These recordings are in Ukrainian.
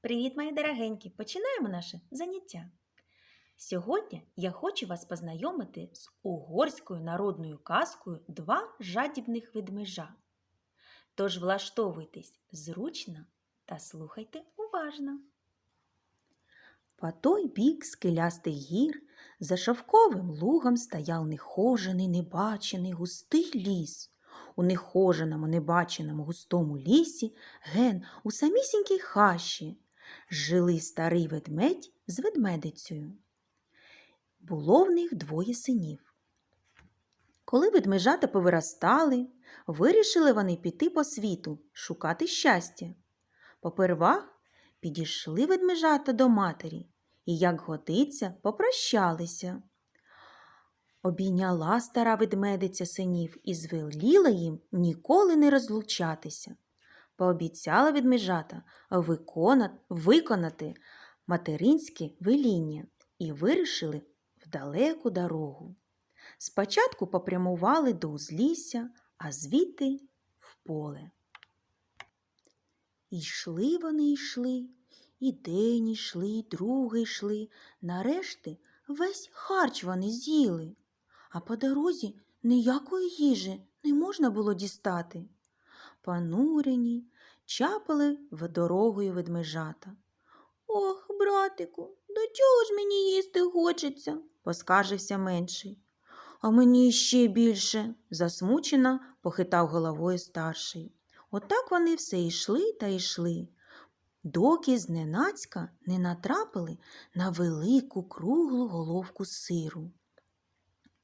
Привіт, мої дорогенькі! Починаємо наше заняття. Сьогодні я хочу вас познайомити з угорською народною казкою Два жадібних ведмежа. Тож влаштовуйтесь зручно та слухайте уважно. По той бік скелястих гір за шовковим лугом стояв нехожений, небачений густий ліс. У нехоженому, небаченому густому лісі, ген у самісінькій хащі, жили старий ведмедь з ведмедицею. Було в них двоє синів. Коли ведмежата повиростали, вирішили вони піти по світу, шукати щастя. Попервах підійшли ведмежата до матері і, як годиться, попрощалися. Обійняла стара ведмедиця синів і звеліла їм ніколи не розлучатися. Пообіцяла викона- виконати материнське веління і вирішили в далеку дорогу. Спочатку попрямували до узлісся, а звідти в поле. Йшли вони йшли, і день йшли, і другий йшли. Нарешті весь харч вони з'їли, а по дорозі ніякої їжі не можна було дістати. Понурені, чапали в дорогою ведмежата. Ох, братику, до чого ж мені їсти хочеться? поскаржився менший. А мені ще більше, засмучено похитав головою старший. Отак вони все йшли та йшли, доки зненацька не натрапили на велику круглу головку сиру.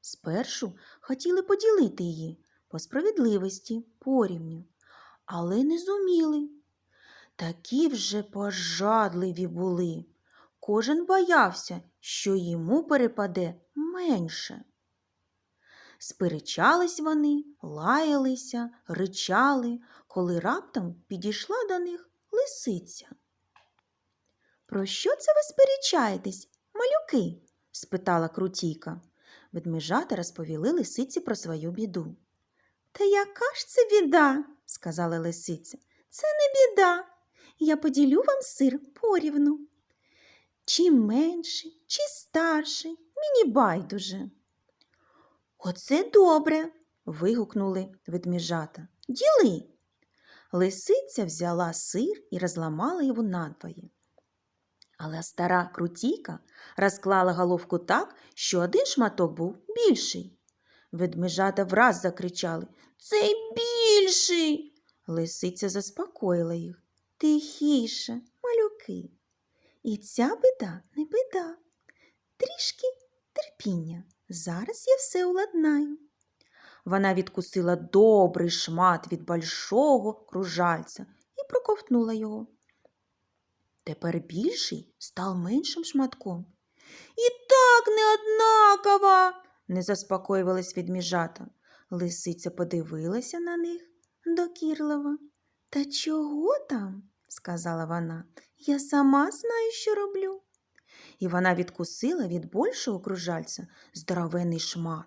Спершу хотіли поділити її по справедливості порівню, але не зуміли. Такі вже пожадливі були. Кожен боявся, що йому перепаде менше. Сперечались вони, лаялися, ричали, коли раптом підійшла до них лисиця. Про що це ви сперечаєтесь, малюки? спитала крутійка. Ведмежата розповіли лисиці про свою біду. Та яка ж це біда? сказала лисиця. Це не біда. Я поділю вам сир порівну. Чим менший, чи старший, мені байдуже. Оце добре. вигукнули ведмежата. Діли. Лисиця взяла сир і розламала його надвоє. Але стара крутійка розклала головку так, що один шматок був більший. Ведмежата враз закричали Цей більший. Лисиця заспокоїла їх. Тихіше, малюки. І ця бида не бида. Трішки терпіння. Зараз я все уладнаю. Вона відкусила добрий шмат від большого кружальця і проковтнула його. Тепер більший став меншим шматком. І так неоднаково, не заспокоювались відміжата. Лисиця подивилася на них докірливо. Та чого там? сказала вона. Я сама знаю, що роблю. І вона відкусила від більшого кружальця здоровенний шмат.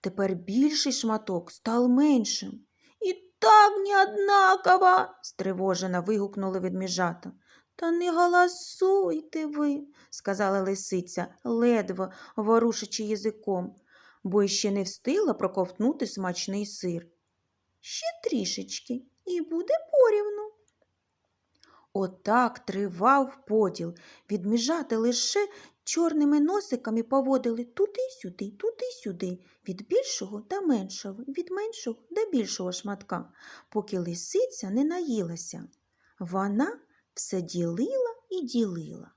Тепер більший шматок став меншим. І так неоднаково, стривожено вигукнули ведмежата. Та не голосуйте ви, сказала лисиця, ледве ворушачи язиком, бо ще не встигла проковтнути смачний сир. Ще трішечки, і буде порівну. Отак тривав поділ. Відміжати лише чорними носиками поводили туди-сюди, туди-сюди, від більшого до меншого, від меншого до більшого шматка, поки лисиця не наїлася. Вона все ділила і ділила.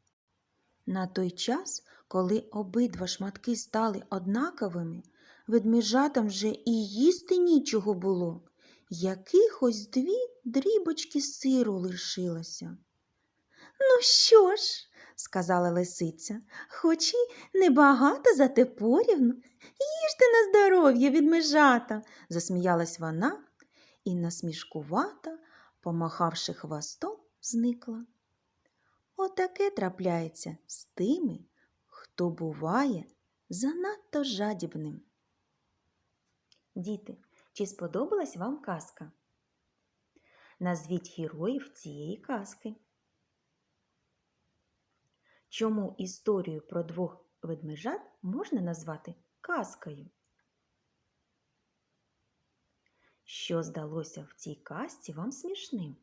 На той час, коли обидва шматки стали однаковими, ведмежатам вже і їсти нічого було. Якихось дві дрібочки сиру лишилося. Ну що ж, сказала лисиця, хоч і небагато, зате порівну. Їжте на здоров'я відмежата, засміялась вона і насмішкувата, помахавши хвостом, зникла. Отаке трапляється з тими, хто буває занадто жадібним. Діти, чи сподобалась вам казка? Назвіть героїв цієї казки. Чому історію про двох ведмежат можна назвати казкою? Що здалося в цій казці вам смішним?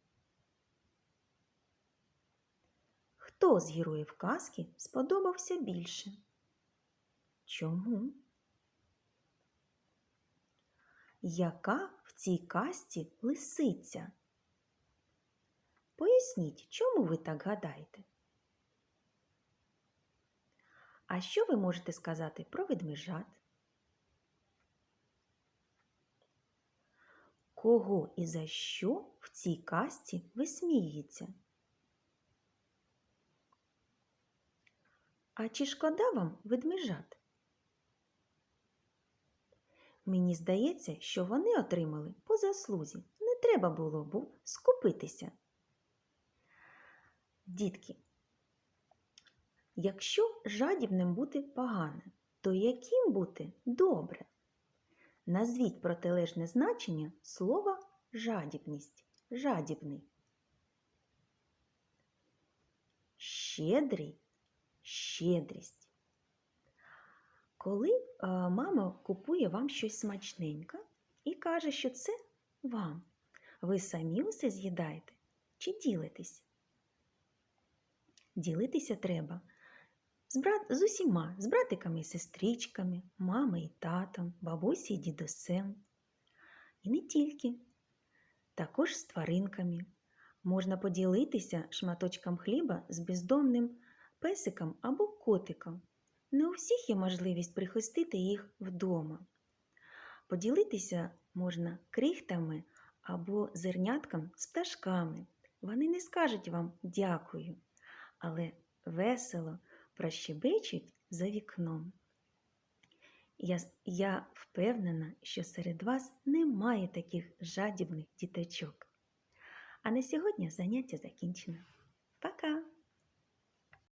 Хто з героїв казки сподобався більше? Чому? Яка в цій казці лисиця? Поясніть, чому ви так гадаєте? А що ви можете сказати про ведмежат? Кого і за що в цій казці висміюється? А чи шкода вам ведмежат? Мені здається, що вони отримали по заслузі. Не треба було б скупитися. Дітки, якщо жадібним бути погане, то яким бути добре? Назвіть протилежне значення слова жадібність, жадібний. Щедрий, щедрість. Коли е, мама купує вам щось смачненьке і каже, що це вам, ви самі усе з'їдаєте чи ділитесь? Ділитися треба з, брат, з усіма, з братиками і сестричками, мамою і татом, бабусі і дідусем. І не тільки, також з тваринками. Можна поділитися шматочком хліба з бездомним песиком або котиком. Не у всіх є можливість прихистити їх вдома. Поділитися можна крихтами або зернятком з пташками. Вони не скажуть вам дякую, але весело прощебечуть за вікном. Я, я впевнена, що серед вас немає таких жадібних діточок. А на сьогодні заняття закінчено.